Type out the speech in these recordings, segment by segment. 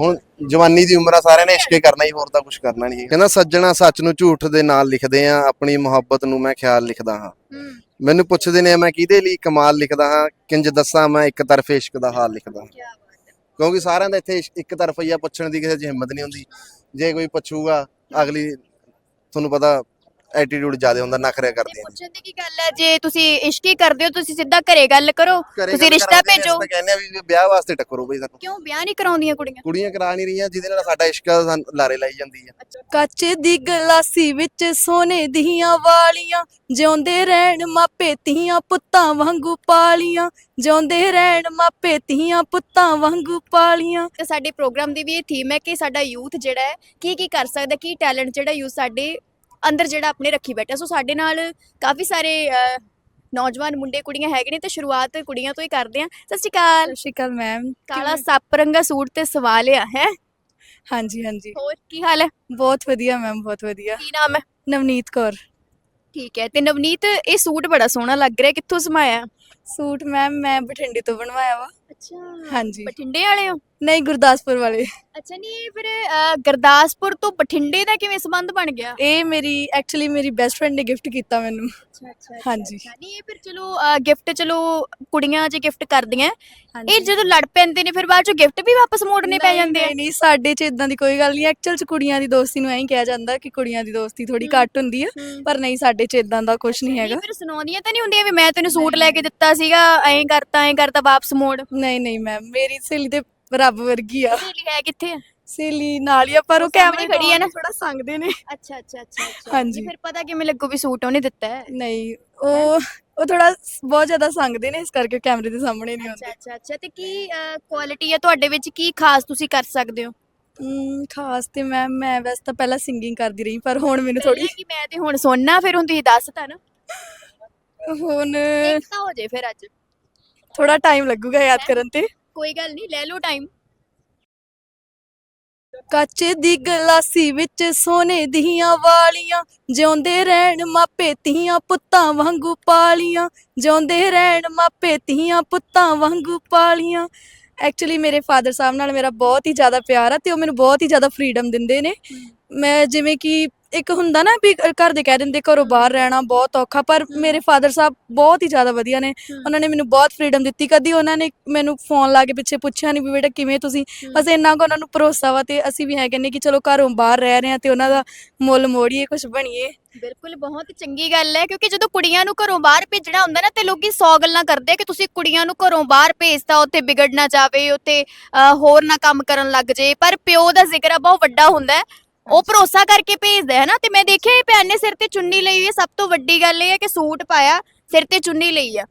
ਹੁਣ ਜਵਾਨੀ ਦੀ ਉਮਰ ਆ ਸਾਰਿਆਂ ਨੇ ਇਸ਼ਕੇ ਕਰਨਾ ਹੀ ਹੋਰ ਤਾਂ ਕੁਝ ਕਰਨਾ ਨਹੀਂ ਕਹਿੰਦਾ ਸੱਜਣਾ ਸੱਚ ਨੂੰ ਝੂਠ ਦੇ ਨਾਲ ਲਿਖਦੇ ਆ ਆਪਣੀ ਮੁਹੱਬਤ ਨੂੰ ਮੈਂ ਖਿਆਲ ਲਿਖਦਾ ਹਾਂ। ਹੂੰ। ਮੈਨੂੰ ਪੁੱਛਦੇ ਨੇ ਮੈਂ ਕਿਹਦੇ ਲਈ ਕਮਾਲ ਲਿਖਦਾ ਹਾਂ? ਕਿੰਜ ਦੱਸਾਂ ਮੈਂ ਇੱਕ ਤਰਫੇ ਇਸ਼ਕ ਦਾ ਹਾਲ ਲਿਖਦਾ ਹਾਂ। ਕੀ ਬਾਤ ਹੈ। ਕਿਉਂਕਿ ਸਾਰਿਆਂ ਦਾ ਇੱਥੇ ਇਸ਼- ਇੱਕ ਤਰਫਾ ਹੀ ਆ ਪੁੱਛਣ ਦੀ ਕਿਸੇ 'ਚ ਹਿੰਮਤ ਨਹੀਂ ਹੁੰਦੀ। ਜੇ ਕੋਈ ਪੁੱਛੂਗਾ ਅਗਲੀ ਤੁਹਾਨੂੰ ਪਤਾ ਐਟੀਟਿਊਡ ਜ਼ਿਆਦਾ ਹੁੰਦਾ ਨਖਰੇ ਕਰਦੇ ਆ। ਪੁੱਛਣ ਦੀ ਕੀ ਗੱਲ ਹੈ? ਜੇ ਤੁਸੀਂ ਇਸ਼ਕ ਹੀ ਕਰਦੇ ਹੋ ਤੁਸੀਂ ਸਿੱਧਾ ਘਰੇ ਗੱਲ ਕਰੋ। ਤੁਸੀਂ ਰਿਸ਼ਤਾ ਭੇਜੋ। ਅਸੀਂ ਤਾਂ ਕਹਿੰਦੇ ਆ ਵੀ ਵਿਆਹ ਵਾਸਤੇ ਟੱਕਰੋ ਬਈ ਸਾਨੂੰ। ਕਿਉਂ? ਵਿਆਹ ਨਹੀਂ ਕਰਾਉਂਦੀਆਂ ਕੁੜੀਆਂ? ਕੁੜੀਆਂ ਕਰਾ ਨਹੀਂ ਰਹੀਆਂ ਜਿਹਦੇ ਨਾਲ ਸਾਡਾ ਇਸ਼ਕ ਲਾਰੇ ਲਾਈ ਜਾਂਦੀ ਆ ਕੱਚ ਦੀ ਗਲਾਸੀ ਵਿੱਚ ਸੋਨੇ ਦੀਆਂ ਵਾਲੀਆਂ ਜਿਉਂਦੇ ਰਹਿਣ ਮਾਪੇ ਧੀਆਂ ਪੁੱਤਾਂ ਵਾਂਗੂ ਪਾਲੀਆਂ ਜਿਉਂਦੇ ਰਹਿਣ ਮਾਪੇ ਧੀਆਂ ਪੁੱਤਾਂ ਵਾਂਗੂ ਪਾਲੀਆਂ। ਤੇ ਸਾਡੇ ਪ੍ਰੋਗਰਾਮ ਦੀ ਵੀ ਇਹ ਥੀਮ ਹੈ ਕਿ ਸਾਡਾ ਯੂਥ ਜਿਹੜਾ ਹੈ ਕੀ ਕੀ ਕਰ ਸਕਦਾ ਕੀ ਟੈਲੈਂਟ ਜਿਹੜਾ ਯੂਥ ਸਾਡੇ ਅੰਦਰ ਜਿਹੜਾ ਆਪਣੇ ਰੱਖੀ ਬੈਠਾ। ਸੋ ਸਾਡੇ ਨਾਲ ਕਾਫੀ ਸਾਰੇ ਨੌਜਵਾਨ ਮੁੰਡੇ ਕੁੜੀਆਂ ਹੈਗੇ ਨੇ ਤੇ ਸ਼ੁਰੂਆਤ ਕੁੜੀਆਂ ਤੋਂ ਹੀ ਕਰਦੇ ਆ। ਸਤਿ ਸ਼੍ਰੀ ਅਕਾਲ। ਸਤਿ ਸ਼੍ਰੀ ਅਕਾਲ ਮੈਮ ਕਾਲਾ ਸੱਪ ਰੰਗਾ ਸੂਟ ਤੇ ਸਵਾਲ ਆ ਹੈ? ਹਾਂਜੀ ਹਾਂਜੀ। ਹੋਰ ਕੀ ਹਾਲ ਹੈ ਬਹੁਤ ਵਧੀਆ ਮੈਮ ਬਹੁਤ ਵਧੀਆ। ਕੀ ਨਾਮ ਹੈ ਨਵਨੀਤ ਕੌਰ। ਠੀਕ ਹੈ ਤੇ ਨਵਨੀਤ ਇਹ ਸੂਟ ਬੜਾ ਸੋਹਣਾ ਲੱਗ ਰਿਹਾ ਕਿੱਥੋਂ ਸਮਾਇਆ? ਸੂਟ ਮੈਮ ਮੈਂ ਬਠਿੰਡੇ ਤੋਂ ਬਣਵਾਇਆ ਵਾ। ਅੱਛਾ ਹਾਂਜੀ। ਬਠਿੰਡੇ ਵਾਲੇ ਹੋ? ਨਹੀਂ ਗੁਰਦਾਸਪੁਰ ਵਾਲੇ। ਅੱਛਾ ਨਹੀਂ ਫਿਰ ਅਹ, ਗੁਰਦਾਸਪੁਰ ਤੋਂ ਬਠਿੰਡੇ ਦਾ ਕਿਵੇਂ ਸੰਬੰਧ ਬਣ ਗਿਆ? ਇਹ ਮੇਰੀ ਐਕਚੁਅਲੀ ਮੇਰੀ ਬੈਸਟ ਫਰੈਂਡ ਨੇ ਗਿਫਟ ਕੀਤਾ ਮੈਨੂੰ। ਅੱਛਾ ਅੱਛਾ ਹਾਂਜੀ। ਨਹੀਂ ਇਹ ਫਿਰ ਚਲੋ ਗਿਫਟ ਚਲੋ ਕੁੜੀਆਂ ਜੇ ਗਿਫਟ ਕਰਦੀਆਂ। ਇਹ। ਜਦੋਂ ਲੜ ਪੈਂਦੇ ਨੇ ਫਿਰ ਬਾਅਦ ਚੋਂ ਗਿਫਟ ਵੀ ਵਾਪਸ ਮੋੜਨੇ ਪੈ ਨਹੀਂ, ਜਾਂਦੇ ਆ। ਨਹੀਂ ਨਹੀਂ ਸਾਡੇ ਚ ਇਦਾਂ ਦੀ ਕੋਈ ਗੱਲ ਨਹੀਂ। ਐਕਚੁਅਲ ਚ ਕੁੜੀਆਂ ਦੀ ਦੋਸਤੀ ਨੂੰ ਐਂ ਹੀ ਕਿਹਾ ਜਾਂਦਾ ਕਿ ਕੁੜੀਆਂ ਦੀ ਦੋਸਤੀ ਥੋੜੀ ਹਮ। ਘੱਟ ਹੁੰਦੀ ਆ ਪਰ ਨਹੀਂ ਸਾਡੇ ਚ ਇਦਾਂ ਦਾ ਕੁਝ ਨਹੀਂ ਹੈਗਾ। ਫਿਰ ਸੁਣਾਉਂਦੀਆਂ ਤਾਂ ਨਹੀਂ ਹੁੰਦੀਆਂ ਵੀ ਮੈਂ ਤੈਨੂੰ ਸੂਟ ਲੈ ਕੇ ਦਿੱਤਾ ਸੀਗਾ ਐਂ ਕਰਤਾ ਐਂ ਕਰਤਾ ਵਾਪਸ ਮੋੜ? ਨਹੀਂ ਨਹੀਂ ਮੈਮ ਮੇਰੀ ਸਹੇਲੀ ਤੇ ਰੱਬ ਵਰਗੀ ਆ। ਸਹੇਲੀ ਹੈ ਕਿੱਥੇ? ਆ ਸਹੇਲੀ ਨਾਲ ਹੀ ਆ ਪਰ ਉਹ ਸਾਹਮਣੇ ਕੈਮਰੇ ਖੜੀ ਆ ਨਾ। ਥੋੜਾ ਸੰਗਦੇ ਨੇ। ਅੱਛਾ ਅੱਛਾ ਅੱਛਾ ਅੱਛਾ। ਹਾਂਜੀ। ਫਿਰ ਪਤਾ ਕਿਵੇਂ ਲੱਗੂ ਵੀ ਸੂਟ ਉਹਨੇ ਦਿੱਤਾ ਹੈ। ਨਹੀਂ ਉਹ ਉਹ ਥੋੜਾ ਬਹੁਤ ਜ਼ਿਆਦਾ ਸੰਗਦੇ ਨੇ ਇਸ ਕਰਕੇ ਕੈਮਰੇ ਦੇ ਸਾਹਮਣੇ ਨਹੀਂ ਅੱਛਾ ਆਉਂਦੇ। ਅੱਛਾ ਅੱਛਾ ਤੇ ਕੀ ਕੁਆਲਿਟੀ ਹੈ ਤੁਹਾਡੇ ਵਿੱਚ? ਕੀ ਖਾਸ ਤੁਸੀਂ ਕਰ ਸਕਦੇ ਹੋ? ਹਮ, ਖਾਸ ਤੇ ਮੈਂ ਮੈਂ ਵੈਸੇ ਤਾਂ ਪਹਿਲਾਂ ਸਿੰਗਿੰਗ ਕਰਦੀ ਰਹੀ ਪਰ ਹੁਣ ਮੈਨੂੰ ਥੋੜੀ ਪਹਿਲਾਂ ਕਿ ਮੈਂ ਤੇ ਹੁਣ ਸੁਣਨਾ ਫਿਰ ਹੁਣ ਤੁਸੀਂ ਦੱਸਤਾ ਨਾ। ਹੁਣ ਇੱਕ ਤਾਂ ਹੋ ਜੇ ਫਿਰ ਅੱਜ। ਥੋੜਾ ਟਾਈਮ ਲੱਗੂਗਾ ਯਾਦ ਕਰਨ ਤੇ। ਕੋਈ ਗੱਲ ਨਹੀਂ ਲੈ ਲਓ ਟਾਈਮ ਕੱਚ ਦੀ ਗਲਾਸੀ ਵਿੱਚ ਸੋਨੇ ਦੀਆਂ ਵਾਲੀਆਂ ਜਿਉਂਦੇ ਰਹਿਣ ਮਾਪੇ ਧੀਆਂ ਪੁੱਤਾਂ ਵਾਂਗੂ ਪਾਲੀਆਂ ਜਿਉਂਦੇ ਰਹਿਣ ਮਾਪੇ ਧੀਆਂ ਪੁੱਤਾਂ ਵਾਂਗੂ ਪਾਲੀਆਂ। ਐਕਚੁਅਲੀ ਮੇਰੇ ਫਾਦਰ ਸਾਹਿਬ ਨਾਲ ਮੇਰਾ ਬਹੁਤ ਹੀ ਜ਼ਿਆਦਾ ਪਿਆਰ ਆ ਤੇ ਉਹ ਮੈਨੂੰ ਬਹੁਤ ਹੀ ਜ਼ਿਆਦਾ ਫਰੀडम ਦਿੰਦੇ ਨੇ। ਮੈਂ ਜਿਵੇਂ ਕਿ ਇੱਕ ਹੁੰਦਾ ਨਾ ਵੀ ਘਰ ਦੇ ਕਹਿ ਦਿੰਦੇ ਘਰੋਂ ਬਾਹਰ ਰਹਿਣਾ ਬਹੁਤ ਔਖਾ ਪਰ ਮੇਰੇ ਫਾਦਰ ਸਾਹਿਬ ਬਹੁਤ ਹੀ ਜ਼ਿਆਦਾ ਵਧੀਆ ਨੇ। ਉਹਨਾਂ ਨੇ ਮੈਨੂੰ ਬਹੁਤ ਫਰੀडम ਦਿੱਤੀ। ਕਦੀ ਉਹਨਾਂ ਨੇ ਮੈਨੂੰ ਫੋਨ ਲਾ ਕੇ ਪਿੱਛੇ ਪੁੱਛਿਆ ਨਹੀਂ ਵੀ ਬੇਟਾ ਕਿਵੇਂ ਤੁਸੀਂ? ਬਸ ਇੰਨਾ ਕੁ ਉਹਨਾਂ ਨੂੰ ਭਰੋਸਾ ਵਾ ਤੇ ਅਸੀਂ ਵੀ ਹੈ ਕਹਿੰਦੇ ਕਿ ਚਲੋ ਘਰੋਂ ਬਾਹਰ ਰਹਿ ਰਹੇ ਆ ਤੇ ਉਹਨਾਂ ਦਾ ਮੁੱਲ ਮੋੜੀਏ ਕੁਝ ਬਣੀਏ। ਬਿਲਕੁਲ ਬਹੁਤ ਚੰਗੀ ਗੱਲ ਹੈ ਕਿਉਂਕਿ ਜਦੋਂ ਕੁੜੀਆਂ ਨੂੰ ਘਰੋਂ ਬਾਹਰ ਭੇਜਣਾ ਹੁੰਦਾ ਨਾ ਤੇ ਲੋਕੀ 100 ਗੱਲਾਂ ਕਰਦੇ ਆ ਕਿ ਤੁਸੀਂ ਕੁੜੀਆਂ ਨੂੰ ਘਰੋਂ ਬਾਹਰ ਭੇਜਤਾ ਉੱਥੇ ਵਿਗੜ ਨਾ ਜਾਵੇ ਉੱਥੇ ਹੋਰ ਨਾ ਕੰਮ ਕਰਨ ਲੱਗ ਜੇ। ਪਰ ਪਿਓ ਦਾ ਜ਼ਿਕਰ ਬਹੁਤ ਵੱਡਾ ਹੁੰਦਾ ਹੈ। ਉਹ ਭਰੋਸਾ ਕਰਕੇ ਭੇਜਦਾ ਹੈ ਨਾ ਤੇ ਮੈਂ ਦੇਖਿਆ ਇਹ ਭੈਣ ਨੇ ਸਿਰ ਤੇ ਚੁੰਨੀ ਲਈ ਹੋਈ ਹੈ। ਸਭ ਤੋਂ ਵੱਡੀ ਗੱਲ ਇਹ ਹੈ ਕਿ ਸੂਟ ਪਾਇਆ ਸਿਰ ਤੇ ਚੁੰਨੀ ਲਈ ਆ।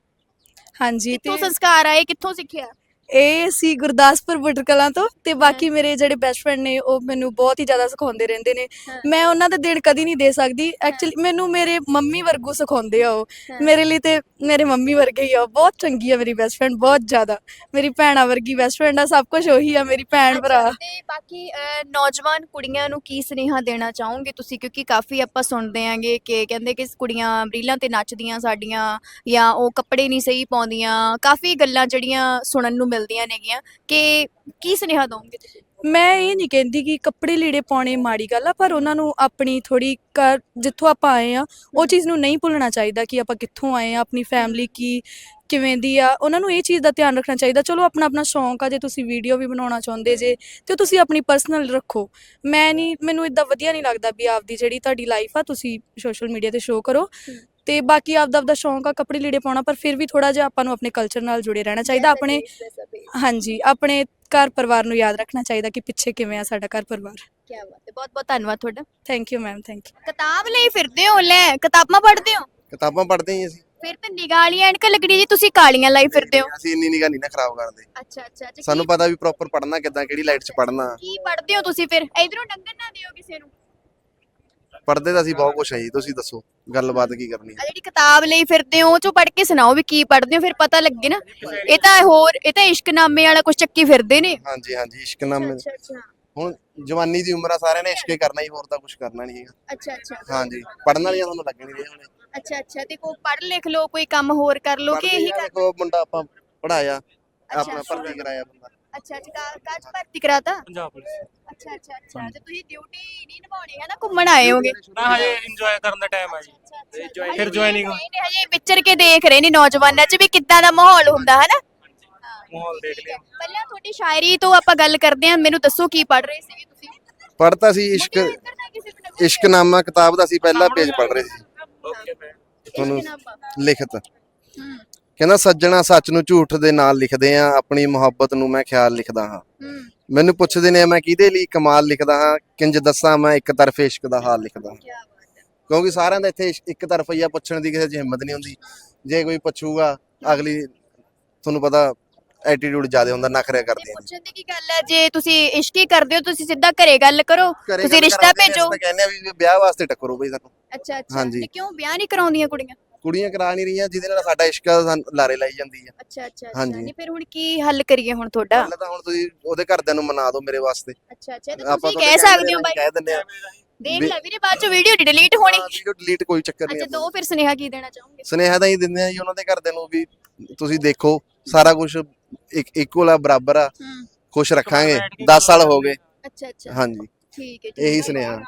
ਹਾਂਜੀ ਕਿੱਥੋਂ ਤੇ ਸੰਸਕਾਰ ਆਏ ਕਿੱਥੋਂ ਸਿੱਖਿਆ? ਇਹ ਸੀ ਗੁਰਦਾਸਪੁਰ ਬੁੱਟਰ ਕਲਾਂ ਤੋਂ ਤੇ ਬਾਕੀ ਮੇਰੇ ਜਿਹੜੇ ਬੈਸਟ ਫਰੈਂਡ ਨੇ ਉਹ ਮੈਨੂੰ ਬਹੁਤ ਹੀ ਜ਼ਿਆਦਾ ਸਿਖਾਉਂਦੇ ਰਹਿੰਦੇ ਨੇ। ਮੈਂ ਉਹਨਾਂ ਦਾ ਦੇਣ ਕਦੀ ਨਹੀਂ ਦੇ ਸਕਦੀ। ਐਕਚੁਅਲੀ ਮੈਨੂੰ ਮੇਰੇ ਮੰਮੀ ਵਰਗੂ ਸਿਖਾਉਂਦੇ ਆ ਉਹ। ਮੇਰੇ ਲਈ ਤੇ ਮੇਰੇ ਮੰਮੀ ਵਰਗੇ ਹੀ ਆ। ਬਹੁਤ ਚੰਗੀ ਆ ਮੇਰੀ ਬੈਸਟ ਫਰੈਂਡ ਬਹੁਤ ਜ਼ਿਆਦਾ। ਮੇਰੀ ਭੈਣਾ ਵਰਗੀ ਬੈਸਟ ਫਰੈਂਡ ਆ ਸਭ ਕੁਝ ਉਹੀ ਆ ਮੇਰੀ ਭੈਣ ਭਰਾ। ਤੇ ਬਾਕੀ ਨੌਜਵਾਨ ਕੁੜੀਆਂ ਨੂੰ ਕੀ ਸੁਨੇਹਾ ਦੇਣਾ ਚਾਹੋਗੇ ਤੁਸੀਂ? ਕਿਉਂਕਿ ਕਾਫੀ ਆਪਾਂ ਸੁਣਦੇ ਆਂਗੇ ਕਿ ਕਹਿੰਦੇ ਕਿ ਕੁੜੀਆਂ ਰੀਲਾਂ ਤੇ ਨੱਚਦੀਆਂ ਸਾਡੀਆਂ ਜਾਂ ਉਹ ਕੱਪੜੇ ਨਹੀਂ ਸਹੀ ਪਾਉਂਦੀਆਂ। ਕਾਫੀ ਗੱਲਾਂ ਜਿਹੜੀਆਂ ਸੁਣਨ ਨੂੰ ਮਿਲਦੀਆਂ ਨੇਗੀਆਂ ਕਿ ਕੀ ਸੁਨੇਹਾ ਦੋਗੇ ਤੁਸੀਂ? ਮੈਂ ਇਹ ਨਹੀਂ ਕਹਿੰਦੀ ਕਿ ਕੱਪੜੇ ਲੀੜੇ ਪਾਉਣੇ ਮਾੜੀ ਗੱਲ ਆ ਪਰ ਉਹਨਾਂ ਨੂੰ ਆਪਣੀ ਥੋੜੀ ਕਰ ਜਿੱਥੋਂ ਆਪਾਂ ਆਏ ਆ ਉਹ ਚੀਜ਼ ਨੂੰ ਨਹੀਂ ਭੁੱਲਣਾ ਚਾਹੀਦਾ ਕਿ ਆਪਾਂ ਕਿੱਥੋਂ ਆਏ ਆ ਆਪਣੀ ਫੈਮਿਲੀ ਕੀ ਕਿਵੇਂ ਦੀ ਆ ਉਹਨਾਂ ਨੂੰ ਇਹ ਚੀਜ਼ ਦਾ ਧਿਆਨ ਰੱਖਣਾ ਚਾਹੀਦਾ ਚਲੋ ਆਪਣਾ ਆਪਣਾ ਸ਼ੌਂਕ ਆ ਜੇ ਤੁਸੀਂ ਵੀਡੀਓ ਵੀ ਬਣਾਉਣਾ ਚਾਹੁੰਦੇ ਜੇ ਤੇ ਤੁਸੀਂ ਆਪਣੀ ਪਰਸਨਲ ਰੱਖੋ। ਮੈਂ ਨਹੀਂ ਮੈਨੂੰ ਇਦਾਂ ਵਧੀਆ ਨਹੀਂ ਲੱਗਦਾ ਵੀ ਆਪਦੀ ਜਿਹੜੀ ਤੁਹਾਡੀ ਲਾਈਫ ਆ ਤੁਸੀਂ ਸੋਸ਼ਲ ਮੀਡੀਆ ਤੇ ਸ਼ੋਅ ਕਰੋ। ਤੇ ਬਾਕੀ ਆਪਦਾ ਆਪਦਾ ਸ਼ੌਂਕ ਆ ਕੱਪੜੇ ਲੀੜੇ ਪਾਉਣਾ ਪਰ ਫਿਰ ਵੀ ਥੋੜਾ ਜਿਹਾ ਆਪਾਂ ਨੂੰ ਆਪਣੇ ਕਲਚਰ ਨਾਲ ਜੁੜੇ ਰਹਿਣਾ ਚਾਹੀਦਾ ਆਪਣੇ ਹਾਂਜੀ ਆਪਣੇ ਘਰ ਪਰਿਵਾਰ ਨੂੰ ਯਾਦ ਰੱਖਣਾ ਚਾਹੀਦਾ ਕਿ ਪਿੱਛੇ ਕਿਵੇਂ ਆ ਸਾਡਾ ਘਰ ਪਰਿਵਾਰ। ਕੀ ਬਾਤ ਹੈ ਬਹੁਤ ਬਹੁਤ ਧੰਨਵਾਦ ਤੁਹਾਡਾ। Thank you ma'am thank you ਕਿਤਾਬ ਲਈ ਫਿਰਦੇ ਹੋ ਲੈ ਕਿਤਾਬਾਂ ਪੜ੍ਹਦੇ ਹੋ? ਕਿਤਾਬਾਂ ਪੜ੍ਹਦੇ ਹਾਂ ਅਸੀਂ। ਫਿਰ ਤਾਂ ਨਿਗਾਹ ਵਾਲੀਆਂ ਐਨਕ ਲੱਗਣੀ ਜੀ ਤੁਸੀਂ ਕਾਲੀਆਂ ਲਾਈ ਫਿਰਦੇ ਹੋ? ਅਸੀਂ ਇੰਨੀ ਨਿਗਾਹ ਨਹੀਂ ਨਾ ਖਰਾਬ ਕਰਦੇ। ਅੱਛਾ ਅੱਛਾ ਅੱਛਾ ਸਾਨੂੰ ਪਤਾ ਵੀ ਪ੍ਰੋਪਰ ਪੜ੍ਹਨਾ ਕਿੱਦਾਂ ਕਿਹੜੀ ਲਾਈਟ 'ਚ ਪੜ੍ਹਨਾ। ਕੀ ਪੜ੍ਹਦੇ ਹੋ ਤੁਸੀਂ ਫਿਰ? ਇਧਰੋਂ ਡੰਗਣ ਨਾ ਦਿਓ ਕਿਸੇ ਨੂੰ। ਪੜ੍ਹਦੇ ਤਾਂ ਅਸੀਂ ਬਹੁਤ ਕੁਛ ਹੈ ਜੀ ਤੁਸੀਂ ਦੱਸੋ ਗੱਲਬਾਤ ਕੀ ਕਰਨੀ ਆ? ਜਿਹੜੀ ਕਿਤਾਬ ਲਈ ਫਿਰਦੇ ਹੋ ਉਹ ਚੋਂ ਪੜ੍ਹ ਕੇ ਸੁਣਾਓ ਵੀ ਕੀ ਪੜ੍ਹਦੇ ਹੋ ਫਿਰ ਪਤਾ ਲੱਗੇ ਨਾ। ਇਹ ਤਾਂ ਹੋਰ ਇਹ ਤਾਂ ਇਸ਼ਕਨਾਮੇ ਵਾਲਾ ਕੁਝ ਚੱਕੀ ਫਿਰਦੇ ਨੇ। ਹਾਂਜੀ ਹਾਂਜੀ ਇਸ਼ਕ ਨਾਮ ਅੱਛਾ ਅੱਛਾ। ਹੁਣ ਜਵਾਨੀ ਦੀ ਉਮਰ ਆ ਸਾਰਿਆਂ ਨੇ ਇਸ਼ਕੇ ਕਰਨਾ ਹੀ ਹੋਰ ਤਾਂ ਕੁਝ ਕਰਨਾ ਨਹੀਂ ਹੈਗਾ। ਅੱਛਾ ਅੱਛਾ। ਹਾਂਜੀ ਪੜਨ ਵਾਲੀਆਂ ਤੁਹਾਨੂੰ ਲੱਗਣੀ ਰਹੀ ਹੁਣੇ ਅੱਛਾ ਅੱਛਾ ਤੇ ਕੋਈ ਪੜ੍ਹ ਲਿਖ ਲਓ ਕੋਈ ਕੰਮ ਹੋਰ ਕਰ ਲਓ ਕਿ ਇਹੀ ਕਰ ਦੇਖੋ ਮੁੰਡਾ ਆਪਾਂ ਪੜਾਇਆ ਆਪਣਾ ਭਰਤੀ ਕਰਾਇਆ ਬੰਦਾ। ਅੱਛਾ ਅੱਛਾ ਕਾ- ਕਾਜ ਭਰਤੀ ਕਰਾਤਾ? ਪੰਜਾਬ ਪੁਲਿਸ। ਅੱਛਾ ਅੱਛਾ ਅੱਛਾ ਤੇ ਤੁਸੀਂ ਡਿਊਟੀ ਨਹੀਂ ਨਿਭਾਉਣੀ ਹੈ ਨਾ ਘੁੰਮਣ ਆਏ ਹੋਗੇ? ਨਾ ਹਜੇ ਇੰਜੋਏ ਕਰਨ ਦਾ ਟਾਈਮ ਆ ਜੀ। ਫਿਰ joining ਨਹੀਂ ਨਹੀਂ ਹਜੇ ਵਿਚਰ ਕੇ ਦੇਖ ਰਹੇ ਨੇ ਨੌਜਵਾਨਾਂ 'ਚ ਵੀ ਕਿੱਦਾਂ ਦਾ ਮਾਹੌਲ ਹੁੰਦਾ ਹੈ ਨਾ ਮਾਹੌਲ ਦੇਖ ਲਿਆ। ਪਹਿਲਾਂ ਤੁਹਾਡੀ ਸ਼ਾਇਰੀ ਤੋਂ ਆਪਾਂ ਗੱਲ ਕਰਦੇ ਹਾਂ। ਮੈਨੂੰ ਦੱਸੋ ਕੀ ਪੜ੍ਹ ਰਹੇ ਸੀਗੇ ਤੁਸੀਂ? ਪੜ੍ਹਤਾ ਸੀ ਇਸ਼ਕ ਮੁੰਡੇ ਇੱਧਰ ਨਾ ਕਿਸੇ ਨੂੰ ਨਾ ਇਸ਼ਕਨਾਮਾ ਕਿਤਾਬ ਦਾ ਸੀ ਪਹਿਲਾ ਪੇਜ ਪੜ੍ਹ ਰਹੇ ਸੀ। ਓਕੇ ਮੈਂ ਤੁਹਾਨੂੰ ਇਸ਼ਕਨਾਮਾ। ਲਿਖਤ। ਕਹਿੰਦਾ ਸੱਜਣਾ ਸੱਚ ਨੂੰ ਝੂਠ ਦੇ ਨਾਲ ਲਿਖਦੇ ਆ ਆਪਣੀ ਮੁਹੱਬਤ ਨੂੰ ਮੈਂ ਖਿਆਲ ਲਿਖਦਾ ਹਾਂ। ਮੈਨੂੰ ਪੁੱਛਦੇ ਨੇ ਮੈਂ ਕਿਹਦੇ ਲਈ ਕਮਾਲ ਲਿਖਦਾ ਹਾਂ? ਕਿੰਜ ਦੱਸਾਂ ਮੈਂ ਇੱਕ ਤਰਫ ਇਸ਼ਕ ਦਾ ਹਾਲ ਲਿਖਦਾ ਕਿਉਂਕਿ ਸਾਰਿਆਂ ਦਾ ਇੱਥੇ ਇੱਕ ਤਰਫ ਹੀ ਆ ਪੁੱਛਣ ਦੀ ਕਿਸੇ 'ਚ ਹਿੰਮਤ ਨਹੀਂ ਹੁੰਦੀ। ਜੇ ਕੋਈ ਪੁੱਛੂਗਾ ਅਗਲੀ ਤੁਹਾਨੂੰ ਪਤਾ ਐਟੀਟਿਊਡ ਜ਼ਿਆਦਾ ਹੁੰਦਾ ਨਖਰੇ ਕਰਦੇ ਆ ਪੁੱਛਣ ਦੀ ਕੀ ਗੱਲ ਹੈ? ਜੇ ਤੁਸੀਂ ਇਸ਼ਕ ਹੀ ਕਰਦੇ ਹੋ ਤੁਸੀਂ ਸਿੱਧਾ ਘਰੇ ਗੱਲ ਕਰੋ। ਤੁਸੀਂ ਰਿਸ਼ਤਾ ਭੇਜੋ। ਕਹਿੰਦੇ ਆ ਵੀ ਵਿਆਹ ਵਾਸਤੇ ਟੱਕਰੋ ਬਈ ਸਾਨੂੰ। ਅੱਛਾ ਅੱਛਾ। ਕਿਉਂ ਵਿਆਹ ਨਹੀਂ ਕਰਾਉਂਦੀਆਂ ਕੁੜੀਆਂ? ਕੁੜੀਆਂ ਕਰਾ ਨਹੀਂ ਰਹੀਆਂ ਜਿਹਦੇ ਨਾਲ ਸਾਡਾ ਇਸ਼ਕ ਆ, ਸਾਨੂੰ ਲਾਰੇ ਲਾਈ ਜਾਂਦੀ ਆ। ਅੱਛਾ ਅੱਛਾ ਅੱਛਾ। ਹਾਂਜੀ। ਨਹੀਂ ਫਿਰ ਹੁਣ ਕੀ ਹੱਲ ਕਰੀਏ ਹੁਣ ਤੁਹਾਡਾ? ਪਹਿਲਾਂ ਤਾਂ ਹੁਣ ਤੁਸੀਂ ਉਹਦੇ ਘਰਦਿਆਂ ਨੂੰ ਮਨਾ ਦਿਓ ਮੇਰੇ ਵਾਸਤੇ। ਅੱਛਾ ਅੱਛਾ। ਤੇ ਤੁਸੀਂ ਤੁਹਾਡੇ ਕਹਿ ਸਕਦੇ ਹੋ ਬਾਈ। ਕਹਿ ਦਿੰਦੇ ਆ। ਦੇਖ ਲੈ ਵੀਰੇ ਬਾਅਦ ਚ ਵੀਡੀਓ ਡਿਲੀਟ ਹੋਣੀ। ਵੀਡੀਓ ਡਿਲੀਟ ਕੋਈ ਚੱਕਰ ਨਹੀਂ ਅੱਛਾ ਦੋ ਫਿਰ ਸੁਨੇਹਾ ਕੀ ਦੇਣਾ ਚਾਹੋਗੇ? ਸੁਨੇਹਾ ਤਾਂ ਹੀ ਦਿੰਦੇ ਆ ਜੀ ਉਹਨਾਂ ਦੇ ਘਰਦਿਆਂ ਨੂੰ ਵੀ ਤੁਸੀਂ ਦੇਖੋ ਸਾਰਾ ਕੁਝ ਇਕੁਅਲ ਆ ਬਰਾਬਰ ਆ। ਹੂੰ। ਖੁਸ਼ ਰੱਖਾਂਗੇ 10 ਸਾਲ ਹੋ ਗਏ। ਅੱਛਾ ਅੱਛਾ। ਹਾਂਜੀ। ਠੀਕ ਹੈ ਠੀਕ ਇਹੀ। ਸੁਨੇਹਾ।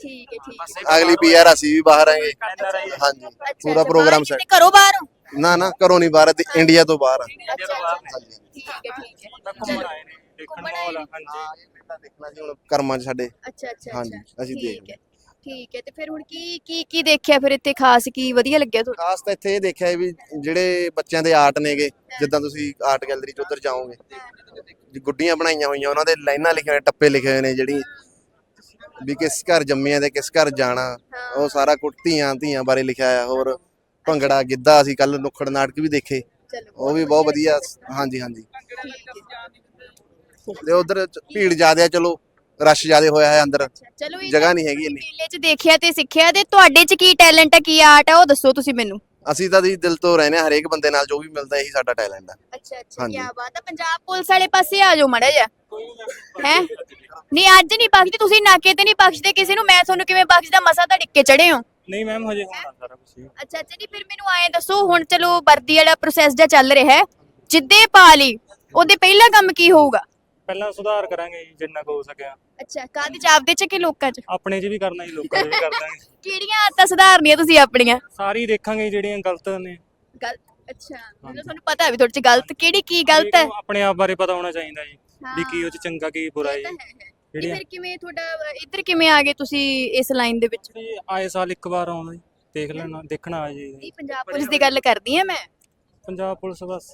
ਠੀਕ ਹੈ ਠੀਕ ਹੈ। ਅਗਲੀ ਪੀਆਰ ਅਸੀਂ ਵੀ ਬਾਹਰ ਆਂਗੇ ਹਾਂਜੀ ਪੂਰਾ ਪ੍ਰੋਗਰਾਮ। ਕਿਤੇ ਘਰੋਂ ਬਾਹਰ? ਹੋ? ਨਾ ਨਾ ਘਰੋਂ ਨਹੀਂ ਬਾਹਰ ਤੇ ਇੰਡੀਆ ਤੋਂ ਬਾਹਰ ਆ। ਠੀਕ ਹੈ ਠੀਕ ਹੈ। ਘੁੰਮਣ ਆਏ ਨੇ ਦੇਖਣ ਘੁੰਮਣ ਮਾਹੌਲ ਆਏ ਹਾਂਜੀ ਦੇਖਣਾ ਜੀ ਹੁਣ ਕਰਮਾਂ 'ਚ ਸਾਡੇ। ਅੱਛਾ ਅੱਛਾ ਹਾਂਜੀ, ਅੱਛਾ ਅਸੀਂ ਠੀਕ ਦੇਖ ਹੈ ਠੀਕ ਹੈ। ਤੇ ਫਿਰ ਹੁਣ ਕੀ ਕੀ ਕੀ ਦੇਖਿਆ ਫਿਰ ਇੱਥੇ ਖਾਸ? ਕੀ ਵਧੀਆ ਲੱਗਿਆ ਤੁਹਾਨੂੰ? ਖਾਸ ਤਾਂ ਇੱਥੇ ਇਹ ਦੇਖਿਆ ਵੀ ਜਿਹੜੇ ਬੱਚਿਆਂ ਦੇ ਆਰਟ ਨੇਗੇ ਜਿੱਦਾਂ ਤੁਸੀਂ ਆਰਟ ਗੈਲਰੀ 'ਚ ਉੱਧਰ ਜਾਓਗੇ। ਜੀ ਗੁੱਡੀਆਂ ਬਣਾਈਆਂ ਹੋਈਆਂ ਉਹਨਾਂ ਦੇ ਲਾਈਨਾਂ ਲਿਖੀਆਂ ਹੋਈਆਂ ਟੱਪੇ ਲਿਖੇ ਹੋਏ ਨੇ ਜਿਹੜੀ ਵੀ ਕਿਸ ਘਰ ਜੰਮਿਆਂ ਤੇ ਕਿਸ ਘਰ ਜਾਣਾ। ਉਹ ਸਾਰਾ ਕੁਝ ਧੀਆਂ ਧੀਆਂ ਬਾਰੇ ਲਿਖਿਆ ਆ ਹੋਰ ਭੰਗੜਾ ਗਿੱਧਾ ਅਸੀਂ ਕੱਲ ਨੁੱਖੜ ਨਾਟਕ ਵੀ ਦੇਖੇ। ਉਹ ਵੀ ਬਹੁਤ ਵਧੀਆ ਹਾਂਜੀ ਹਾਂਜੀ। ਹੈ। ਤੇ ਉਧਰ ਭੀੜ ਜ਼ਿਆਦਾ ਆ ਚਲੋ ਰਸ਼ ਜ਼ਿਆਦਾ ਹੋਇਆ ਹੈ ਅੰਦਰ। ਅੱਛਾ ਚਲੋ ਇਹ ਜਗ੍ਹਾ ਨਹੀਂ ਹੈਗੀ ਇੰਨੀ। ਮੇਲੇ 'ਚ ਦੇਖਿਆ ਤੇ ਸਿੱਖਿਆ ਤੇ ਤੁਹਾਡੇ 'ਚ ਕੀ ਟੈਲੈਂਟ ਹੈ ਕੀ ਆਰਟ ਹੈ ਉਹ ਦੱਸੋ ਤੁਸੀਂ ਮੈਨੂੰ। ਅਸੀਂ ਤਾਂ ਜੀ ਦਿਲ ਤੋਂ ਰਹਿੰਦੇ ਹਾਂ ਹਰੇਕ ਬੰਦੇ ਨਾਲ ਜੋ ਵੀ ਮਿਲਦਾ ਇਹੀ ਸਾਡਾ ਟੈਲੈਂਟ ਆ। ਅੱਛਾ ਅੱਛਾ। ਕੀ ਬਾਤ ਹੈ ਪੰਜਾਬ ਪੁਲਿਸ ਵਾਲੇ ਪਾਸੇ ਆ ਜਾਓ ਮੜਾ ਜਾ ਹੈ? ਨਹੀਂ ਅੱਜ ਨਹੀਂ ਬਖਸ਼ਦੇ ਤੁਸੀਂ ਨਾਕੇ ਤੇ ਨਹੀਂ ਬਖਸ਼ਦੇ ਕਿਸੇ ਨੂੰ ਮੈਂ ਤੁਹਾਨੂੰ ਕਿਵੇਂ ਬਖਸ਼ਦਾ? ਮਸਾ ਤਾਂ ਡਿੱਕੇ ਚੜੇ ਹੋ। ਨਹੀਂ ਮੈਮ ਹਜੇ ਹੋਣਾ ਸਾਰਾ ਕੁਝ ਅੱਛਾ ਅੱਛਾ ਨਹੀਂ ਫਿਰ ਮੈਨੂੰ ਆਏ ਦੱਸੋ ਹੁਣ ਚਲੋ ਵਰਦੀ ਵਾਲਾ ਪ੍ਰੋਸੈਸ ਜਿਹਾ ਚੱਲ ਰਿਹਾ ਹੈ। ਜਿੱਦੇ ਪਾ ਲਈ ਉਹਦੇ ਪਹਿਲਾ ਕੰਮ ਕੀ ਹੋਊਗਾ? ਪਹਿਲਾਂ ਸੁਧਾਰ ਕਰਾਂਗੇ ਜੀ ਜਿੰਨਾ ਕੁ ਹੋ ਸਕਿਆ। ਅੱਛਾ ਕਾਹਦੇ ਚ ਆਪਦੇ ਚ ਕਿ ਲੋਕਾਂ ਚ? ਆਪਣੇ 'ਚ ਵੀ ਕਰਨਾ ਜੀ ਲੋਕਾਂ 'ਚ ਵੀ ਕਰ ਦਾਂਗੇ। ਕਿਹੜੀਆਂ ਆਦਤਾਂ ਸੁਧਾਰਨੀਆਂ ਤੁਸੀਂ ਆਪਣੀਆਂ? ਸਾਰੀ ਦੇਖਾਂਗੇ ਜਿਹੜੀਆਂ ਗਲਤ ਨੇ। ਗਲਤ ਅੱਛਾ ਮਤਲਬ ਤੁਹਾਨੂੰ ਪਤਾ ਵੀ ਤੁਹਾਡੇ ਚ ਗਲਤ ਕਿਹੜੀ ਕੀ ਗਲਤ ਹੈ? ਆਪਣੇ ਆਪ ਬਾਰੇ ਪਤਾ ਹੋਣਾ ਚਾਹੀਦਾ ਜੀ। ਵੀ ਕੀ ਉਹ 'ਚ ਚੰਗਾ ਕੀ ਬੁਰਾ ਹੈ, ਜਿਹੜੀਆਂ ਫਿਰ ਕਿਵੇਂ ਤੁਹਾਡਾ ਇੱਧਰ ਕਿਵੇਂ ਆ ਗਏ ਤੁਸੀਂ ਇਸ ਲਾਈਨ ਦੇ ਵਿੱਚ? ਜੀ ਆਏ ਸਾਲ ਇੱਕ ਵਾਰ ਆਉਂਦਾ ਜੀ ਦੇਖ ਲੈਣਾ ਦੇਖਣਾ ਆ ਜੀ। ਨਹੀਂ ਪੰਜਾਬ ਪੁਲਿਸ ਦੀ ਗੱਲ ਕਰਦੀ ਆ ਮੈਂ। ਪੰਜਾਬ ਪੁਲਿਸ ਬਸ।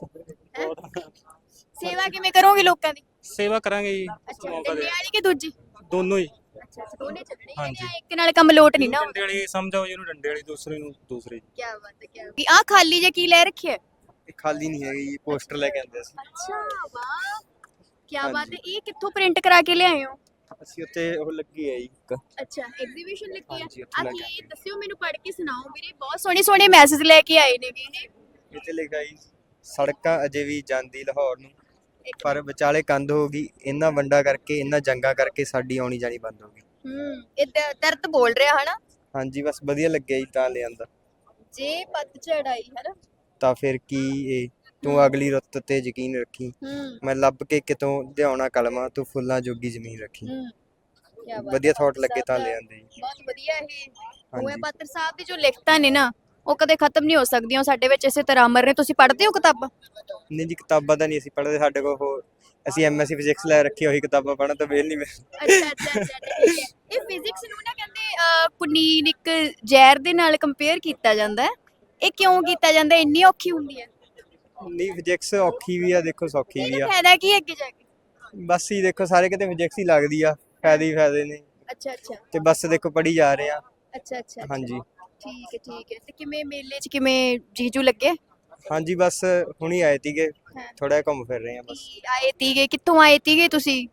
ਸੇਵਾ ਕਿਵੇਂ ਕਰੋਗੇ ਲੋਕਾਂ ਦੀ? ਸੇਵਾ ਕਰਾਂਗੇ ਜੀ। ਅੱਛਾ ਮੌਕਾ ਦੇ ਵਾਲੀ ਕਿ ਦੂਜੀ? ਦੋਨੋਂ ਹੀ। ਅੱਛਾ ਦੋਨੇ ਚੱਲਣੇ ਹੀ ਹਾਂਜੀ। ਨੇ ਇੱਕ ਨਾਲ ਕੰਮ ਲੋਟ ਨਹੀਂ ਨਾ ਡੰਡੇ ਵਾਲੀ ਸਮਝਾਓ ਜਿਹਨੂੰ ਡੰਡੇ ਵਾਲੀ ਦੂਸਰੇ ਨੂੰ ਦੂਸਰੀ। ਕੀ ਬਾਤ ਹੈ ਕੀ ਆ ਖਾਲੀ ਜੇ ਕੀ ਲੈ ਰੱਖਿਆ? ਇਹ ਖਾਲੀ ਨਹੀਂ ਹੈਗੀ ਜੀ ਪੋਸਟਰ ਲੈ ਕੇ ਆਂਦੇ ਅਸੀਂ। ਅੱਛਾ ਵਾਹ। ਕੀ ਬਾਤ ਹੈ ਇਹ ਕਿੱਥੋਂ ਪ੍ਰਿੰਟ ਕਰਾ ਕੇ ਲਿਆਏ ਹੋ? ਅਸੀਂ ਉੱਤੇ ਉਹ ਲੱਗੀ ਹੈ ਇੱਕ। ਅੱਛਾ ਐਗਜ਼ੀਬਿਸ਼ਨ ਲੱਗੀ ਹਾਂਜੀ, ਆ ਉੱਥੇ ਆ ਲੱਗ ਕੀ ਦੱਸਿਓ ਮੈਨੂੰ ਪੜ੍ਹ ਕੇ ਸੁਣਾਓ ਵੀਰੇ ਬਹੁਤ ਸੋਹਣੇ ਸੋਹਣੇ ਮੈਸੇਜ ਲੈ ਕੇ ਆਏ ਨੇਗੇ ਇਹ। ਇੱਥੇ ਲਿਖਿਆ ਜੀ ਸੜਕਾਂ ਅਜੇ ਵੀ ਜਾਂਦੀ ਲਾਹੌਰ ਨੂੰ ਪਰ ਵਿਚਾਲੇ ਕੰਧ ਹੋ ਗਈ ਇਹਨਾਂ ਵੰਡਾ ਕਰਕੇ ਇਹਨਾਂ ਜੰਗਾਂ ਕਰਕੇ ਸਾਡੀ ਆਉਣੀ ਜਾਣੀ ਬੰਦ ਹੋ ਗਈ। ਹੂੰ ਇਹ ਦ- ਦਰਦ ਬੋਲ ਰਿਹਾ ਹਨਾ? ਹਾਂਜੀ ਬਸ ਵਧੀਆ ਲੱਗਿਆ ਜੀ ਤਾਂ ਲਿਆਂਦਾ। ਜੇ ਪੱਤ ਚੜਾਈ ਹਨਾ? ਤਾਂ ਫਿਰ ਕੀ ਇਹ ਤੂੰ ਅਗਲੀ ਰੁੱਤ ਤੇ ਯਕੀਨ ਰੱਖੀ। ਹੂੰ। ਮੈਂ ਲੱਭ ਕੇ ਕਿਤੋਂ ਲਿਆਉਣਾ ਕਲਮਾ ਤੂੰ ਫੁੱਲਾਂ ਜੋਗੀ ਜ਼ਮੀਨ ਰੱਖੀ। ਹੂੰ। ਕੀ ਬਾਤ ਵਧੀਆ। ਥਾਟ ਲੱਗੇ ਤਾਂ ਸਾਹਿਬ ਦਾ ਲਿਆਂਦੇ ਜੀ ਬਹੁਤ ਵਧੀਆ ਇਹ। ਹੋਇਆ ਹਾਂਜੀ। ਪਾਤਰ ਸਾਹਿਬ ਦੀ ਜੋ ਲਿਖਤਾਂ ਨੇ ਨਾ ਉਹ ਕਦੇ ਖਤਮ ਨਹੀਂ ਹੋ ਸਕਦੀਆਂ ਉਹ ਸਾਡੇ ਵਿੱਚ ਇਸੇ ਤਰ੍ਹਾਂ ਅਮਰ ਨੇ। ਤੁਸੀਂ ਪੜ੍ਹਦੇ ਹੋ ਕਿਤਾਬਾਂ? ਨਹੀਂ ਜੀ ਕਿਤਾਬਾਂ ਤਾਂ ਨਹੀਂ ਅਸੀਂ ਪੜ੍ਹਦੇ। ਸਾਡੇ ਕੋਲ ਉਹ ਅਸੀਂ ਐਮਐਸਸੀ ਫਿਜ਼ਿਕਸ ਲੈ ਰੱਖੀ ਹੋਈ ਕਿਤਾਬਾਂ ਪੜ੍ਹਨ ਤੋਂ ਵੇਲ ਨਹੀਂ ਮਿਲਦੀ। ਅੱਛਾ ਅੱਛਾ ਅੱਛਾ ਠੀਕ ਹੈ। ਇਹ ਫਿਜ਼ਿਕਸ ਨੂੰ ਨਾ ਕਹਿੰਦੇ ਅਹ, ਕੁਨੀਨ ਇੱਕ ਜ਼ਹਿਰ ਦੇ ਨਾਲ ਕੰਪੇਅਰ ਕੀਤਾ ਜਾਂਦਾ ਹੈ। ਇਹ ਕਿਉਂ ਕੀਤਾ ਜਾਂਦਾ ਹੈ? ਇੰਨੀ ਔਖੀ ਹੁੰਦੀ ਹੈ। ਨਹੀਂ ਫਿਜ਼ਿਕਸ ਔਖੀ ਵੀ ਆ ਦੇਖੋ ਸੌਖੀ ਵੀ ਇਹਦਾ ਆ। ਫਾਇਦਾ ਕੀ ਹੈ ਅੱਗੇ ਜਾ ਕੇ? ਬਸ ਹੀ ਦੇਖੋ ਸਾਰੇ ਕਿਤੇ ਫਿਜ਼ਿਕਸ ਹੀ ਲੱਗਦੀ ਆ ਫਾਇਦੇ ਹੀ ਫਾਇਦੇ ਨੇ। ਅੱਛਾ ਅੱਛਾ। ਤੇ ਬਸ ਦੇਖੋ ਪੜੀ ਜਾ ਰਹੇ ਆ। ਅੱਛਾ ਅੱਛਾ। ਹਾਂਜੀ। ਠੀਕ ਹੈ ਠੀਕ ਹੈ। ਤੇ ਕਿਵੇਂ ਮੇਲੇ 'ਚ ਕਿਵੇਂ ਜੀਜੂ ਲੱਗੇ? ਹਾਂਜੀ ਬਸ ਹੁਣੀ ਆਏ ਤੀਗੇ। ਥੋੜਾ ਜਿਹਾ ਘੁੰਮ ਫਿਰ ਰਹੇ ਆ ਬਸ। ਕੀ ਆਏ ਤੀਗੇ ਕਿੱਥੋਂ ਆਏ ਤੀਗੇ ਤੁਸੀਂ?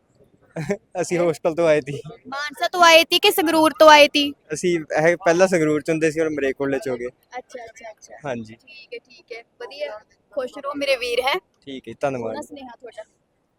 ਅਸੀਂ ਹੋਸਟਲ ਤੋਂ ਆਏ ਤੀ ਮਾਨਸਾ ਤੋਂ ਆਏ ਤੀ ਕਿ ਸੰਗਰੂਰ ਤੋਂ ਆਏ ਤੀ ਅਸੀਂ ਇਹ ਪਹਿਲਾਂ ਸੰਗਰੂਰ ਚ ਹੁੰਦੇ ਸੀ ਹੁਣ ਮਰੇ ਕੋਲੇ ਚ ਹੋ ਗਏ। ਅੱਛਾ ਅੱਛਾ ਅੱਛਾ। ਹਾਂਜੀ। ਠੀਕ ਹੈ ਠੀਕ ਹੈ। ਵਧੀਆ। ਖੁਸ਼ ਰਹੋ ਮੇਰੇ ਵੀਰ ਹੈ। ਠੀਕ ਹੈ ਧੰਨਵਾਦ ਸੁਨੇਹਾ ਤੁਹਾਡਾ।